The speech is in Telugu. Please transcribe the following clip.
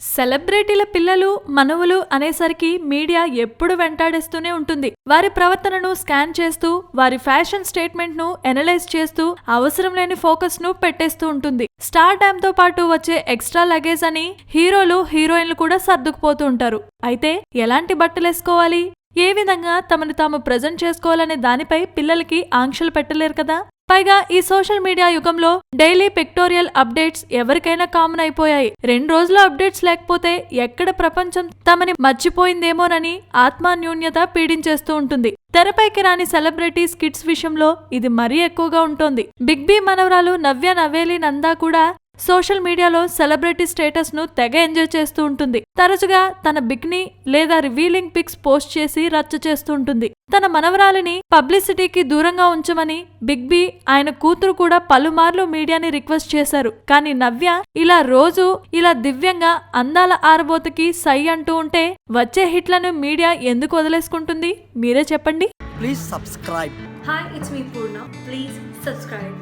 సెలబ్రిటీల పిల్లలు మనవులు అనేసరికి మీడియా ఎప్పుడు వెంటాడేస్తూనే ఉంటుంది. వారి ప్రవర్తనను స్కాన్ చేస్తూ వారి ఫ్యాషన్ స్టేట్మెంట్ను ఎనలైజ్ చేస్తూ అవసరం లేని ఫోకస్ను పెట్టేస్తూ ఉంటుంది. స్టార్ డామ్తో పాటు వచ్చే ఎక్స్ట్రా లగేజ్ అని హీరోలు హీరోయిన్లు కూడా సర్దుకుపోతూ ఉంటారు. అయితే ఎలాంటి బట్టలు వేసుకోవాలి ఏ విధంగా తమను తాము ప్రజెంట్ చేసుకోవాలనే దానిపై పిల్లలకి ఆంక్షలు పెట్టలేరు కదా? పైగా ఈ సోషల్ మీడియా యుగంలో డైలీ పిక్టోరియల్ అప్డేట్స్ ఎవరికైనా కామన్ అయిపోయాయి. రెండు రోజుల అప్డేట్స్ లేకపోతే ఎక్కడ ప్రపంచం తమని మర్చిపోయిందేమోనని ఆత్మాన్యూన్యత పీడించేస్తూ ఉంటుంది. తెరపైకి రాని సెలబ్రిటీస్ కిడ్స్ విషయంలో ఇది మరీ ఎక్కువగా ఉంటుంది. బిగ్ బి మనవరాలు నవ్య నవేలి నందా కూడా సోషల్ మీడియాలో సెలబ్రిటీ స్టేటస్ను తెగ ఎంజాయ్ చేస్తూ ఉంటుంది తరచుగా తన బిక్ని లేదా రివీలింగ్ పిక్స్ పోస్ట్ చేసి రచ్చ చేస్తూ ఉంటుంది తన మనవరాలిని పబ్లిసిటీకి దూరంగా ఉంచమని బిగ్ బి ఆయన కూతురు కూడా పలుమార్లు మీడియాని రిక్వెస్ట్ చేశారు కానీ నవ్య ఇలా రోజు ఇలా దివ్యంగా అందాల ఆరబోతకి సై అంటూ ఉంటే వచ్చే హిట్లను మీడియా ఎందుకు వదిలేసుకుంటుంది మీరే చెప్పండి Please subscribe. Hi, it's me Purna. Please subscribe.